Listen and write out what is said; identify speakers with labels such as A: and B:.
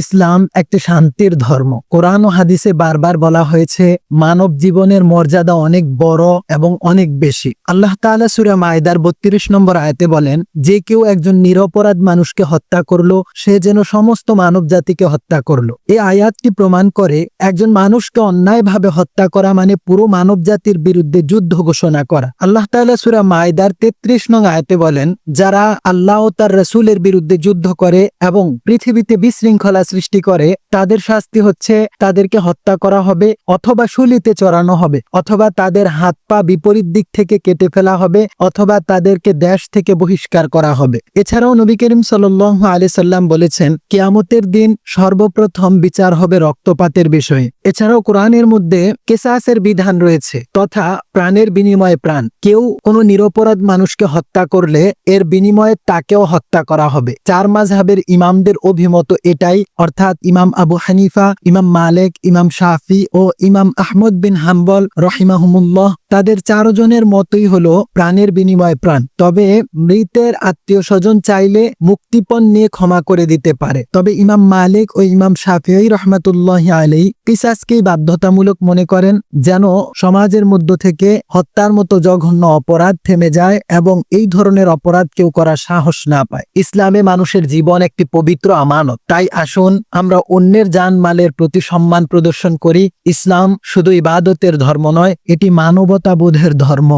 A: ইসলাম একটি শান্তির ধর্ম। কোরআন ও হাদিসে বারবার বলা হয়েছে, মানব জীবনের মর্যাদা অনেক বড় এবং অনেক বেশি। আল্লাহ তাআলা সূরা মায়দার বত্রিশ নম্বর আয়াতে বলেন, যে কেউ একজন নিরপরাধ মানুষকে হত্যা করল, সে যেন সমস্ত মানব জাতিকে হত্যা করল। এই আয়াতটি প্রমাণ করে, একজন মানুষকে অন্যায়ভাবে হত্যা করা মানে পুরো মানব জাতির বিরুদ্ধে যুদ্ধ ঘোষণা করা। আল্লাহ তাআলা সূরা মায়দার তেত্রিশ নং আয়াতে বলেন, যারা আল্লাহ ও তার রসুলের বিরুদ্ধে যুদ্ধ করে এবং পৃথিবীতে বিশৃঙ্খলা সৃষ্টি করে, তাদের শাস্তি হচ্ছে তাদেরকে হত্যা করা হবে অথবা শুলিতে চড়ানো হবে, অথবা তাদের হাত পা বিপরীত দিক থেকে কেটে ফেলা হবে, অথবা তাদেরকে দেশ থেকে বহিষ্কার করা হবে। এছাড়াও নবী করিম সাল্লাহ আলি সাল্লাম বলেছেন, কেয়ামতের দিন সর্বপ্রথম বিচার হবে রক্তপাতের বিষয়ে। এছাড়াও কোরআনের মধ্যে কেসাসের বিধান রয়েছে, তথা প্রাণের বিনিময়ে প্রাণ। কেউ কোনো নিরপরাধ মানুষকে হত্যা করলে এর বিনিময়ে তাকেও হত্যা করা হবে। চার মাঝহাবের ইমামদের অভিমত এটাই অর্থাৎ ইমাম আবু হানিফা ইমাম মালেক ইমাম শাফি ও ইমাম আহমদ বিন হাম্বল রহিমাহুমুল্লাহ তাদের চারজনের মতই হলো প্রাণের বিনিময় প্রাণ। তবে মৃতের আত্মীয় স্বজন চাইলে মুক্তিপণ নিয়ে ক্ষমা করে দিতে পারে। তবে ইমাম মালিক ও ইমাম শাফিই রহমাতুল্লাহ আলী পিসাসকেই বাধ্যতামূলক মনে করেন যেন সমাজের মধ্য থেকে হত্যার মতো জঘন্য অপরাধ থেমে যায় এবং এই ধরনের অপরাধ কেউ করার সাহস না পায়। ইসলামে মানুষের জীবন একটি পবিত্র আমানত। তাই আসুন আমরা অন্যের জানমালের প্রতি সম্মান প্রদর্শন করি। ইসলাম শুধু ইবাদতের ধর্ম নয়, এটি মানবতাবোধের ধর্ম।